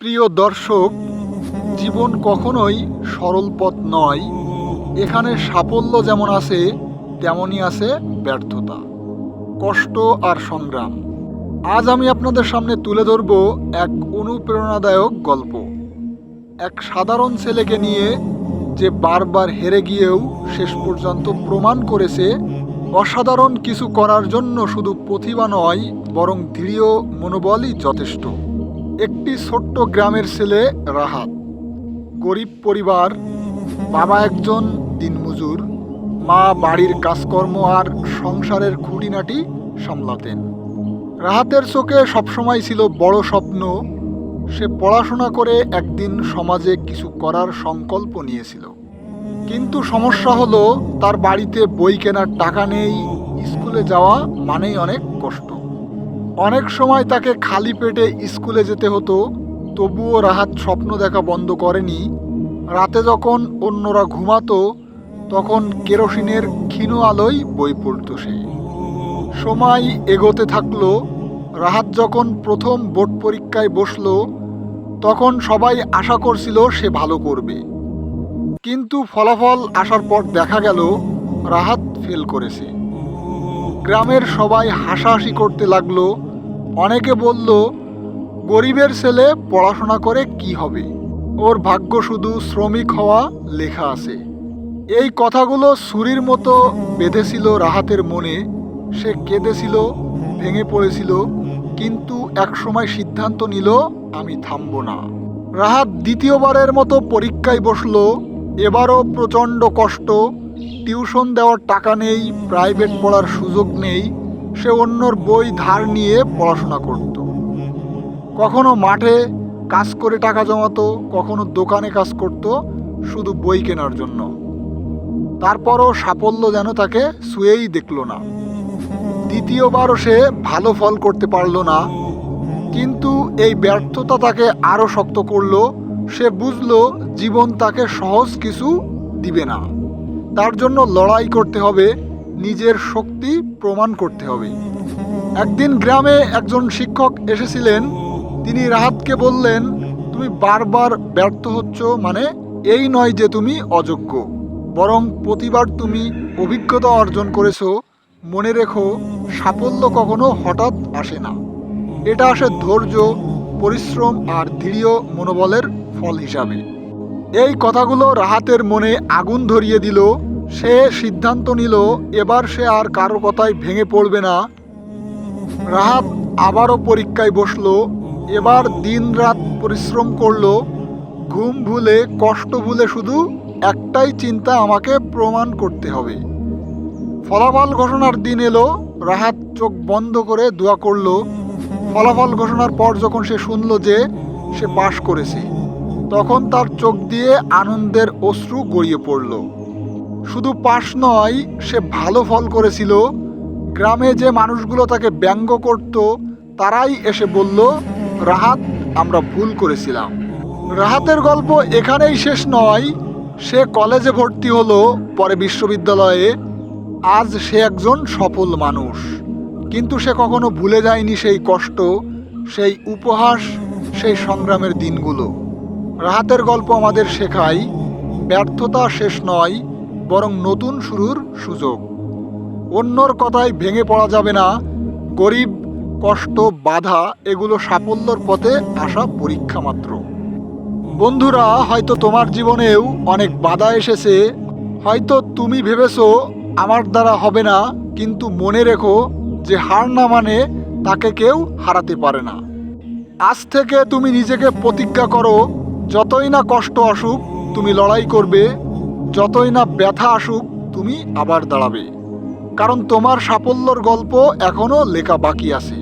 প্রিয় দর্শক, জীবন কখনোই সরল পথ নয়। এখানে সাফল্য যেমন আছে তেমনই আছে ব্যর্থতা, কষ্ট আর সংগ্রাম। আজ আমি আপনাদের সামনে তুলে ধরব এক অনুপ্রেরণাদায়ক গল্প। এক সাধারণ ছেলেকে নিয়ে যে বারবার হেরে গিয়েও শেষ পর্যন্ত প্রমাণ করেছে, অসাধারণ কিছু করার জন্য শুধু প্রতিভা নয়, বরং দৃঢ় মনোবলই যথেষ্ট। একটি ছোট্ট গ্রামের ছেলে রাহাত। গরিব পরিবার, বাবা একজন দিনমজুর, মা বাড়ির কাজকর্ম আর সংসারের খুঁটিনাটি সামলাতেন। রাহাতের চোখে সবসময় ছিল বড় স্বপ্ন, সে পড়াশোনা করে একদিন সমাজে কিছু করার সংকল্প নিয়েছিল। কিন্তু সমস্যা হলো, তার বাড়িতে বই কেনার টাকা নেই, স্কুলে যাওয়া মানেই অনেক কষ্ট। অনেক সময় তাকে খালি পেটে স্কুলে যেতে হতো, তবুও রাহাত স্বপ্ন দেখা বন্ধ করেনি। রাতে যখন অন্যরা ঘুমাতো, তখন কেরোসিনের ক্ষীণ আলোয় বই পড়তো সে। সময় এগোতে থাকল, রাহাত যখন প্রথম বোর্ড পরীক্ষায় বসল, তখন সবাই আশা করছিল সে ভালো করবে। কিন্তু ফলাফল আসার পর দেখা গেল, রাহাত ফেল করেছে। গ্রামের সবাই হাসাহাসি করতে লাগল অনেকে বলল, গরিবের ছেলে পড়াশোনা করে কি হবে? ওর ভাগ্য শুধু শ্রমিক হওয়া লেখা আছে। এই কথাগুলো ছুরির মতো বেঁধেছিল রাহাতের মনে। সে কেঁদেছিল, ভেঙে পড়েছিল, কিন্তু একসময় সিদ্ধান্ত নিল, আমি থামবো না। রাহাত দ্বিতীয়বারের মতো পরীক্ষায় বসল। এবারও প্রচণ্ড কষ্ট। টিউশন দেওয়ার টাকা নেই, প্রাইভেট পড়ার সুযোগ নেই। সে অন্যর বই ধার নিয়ে পড়াশোনা করত। কখনো মাঠে কাজ করে টাকা জমাতো, কখনো দোকানে কাজ করত, শুধু বই কেনার জন্য। তারপরও সাফল্য যেন তাকে শুয়েই দেখল না। দ্বিতীয়বারও সে ভালো ফল করতে পারল না, কিন্তু এই ব্যর্থতা তাকে আরও শক্ত করল। সে বুঝলো জীবন তাকে সহজ কিছু দিবে না। তার জন্য লড়াই করতে হবে নিজের শক্তি প্রমাণ করতে হবে। একদিন গ্রামে একজন শিক্ষক এসেছিলেন। তিনি রাহাতকে বললেন, তুমি বারবার ব্যর্থ হচ্ছ মানে এই নয় যে তুমি অযোগ্য, বরং প্রতিবার তুমি অভিজ্ঞতা অর্জন করেছ। মনে রেখো, সাফল্য কখনো হঠাৎ আসে না। এটা আসে ধৈর্য, পরিশ্রম আর দৃঢ় মনোবলের ফল হিসাবে। এই কথাগুলো রাহাতের মনে আগুন ধরিয়ে দিল। সে সিদ্ধান্ত নিল, এবার সে আর কারও কথায় ভেঙে পড়বে না। রাহাত আবারও পরীক্ষায় বসল, এবার দিনরাত পরিশ্রম করল। ঘুম ভুলে, কষ্ট ভুলে শুধু একটাই চিন্তা আমাকে প্রমাণ করতে হবে। ফলাফল ঘোষণার দিন এলো, রাহাত চোখ বন্ধ করে দোয়া করল। ফলাফল ঘোষণার পর যখন সে শুনল যে সে পাশ করেছে, তখন তার চোখ দিয়ে আনন্দের অশ্রু গড়িয়ে পড়ল। শুধু পাশ নয়, সে ভালো ফল করেছিল। গ্রামে যে মানুষগুলো তাকে ব্যঙ্গ করত, তারাই এসে বলল, রাহাত, আমরা ভুল করেছিলাম। রাহাতের গল্প এখানেই শেষ নয়, সে কলেজে ভর্তি হলো, পরে বিশ্ববিদ্যালয়ে। আজ সে একজন সফল মানুষ। কিন্তু সে কখনো ভুলে যায়নি সেই কষ্ট, সেই উপহাস, সেই সংগ্রামের দিনগুলো। রাহাতের গল্প আমাদের শেখায়, ব্যর্থতা শেষ নয় বরং নতুন শুরুর সুযোগ। অন্যর কথায় ভেঙে পড়া যাবে না। গরিব, কষ্ট, বাধা, এগুলো সাফল্যর পথে আসা পরীক্ষা মাত্র। বন্ধুরা, হয়তো তোমার জীবনেও অনেক বাধা এসেছে। হয়তো তুমি ভেবেছো, আমার দ্বারা হবে না। কিন্তু মনে রেখো যে হার না মানে তাকে কেউ হারাতে পারে না। আজ থেকে তুমি নিজেকে প্রতিজ্ঞা করো, যতই না কষ্ট আসুক, তুমি লড়াই করবে। যতই না ব্যথা আসুক, তুমি আবার দাঁড়াবে। কারণ তোমার সাফল্যর গল্প এখনও লেখা বাকি আছে।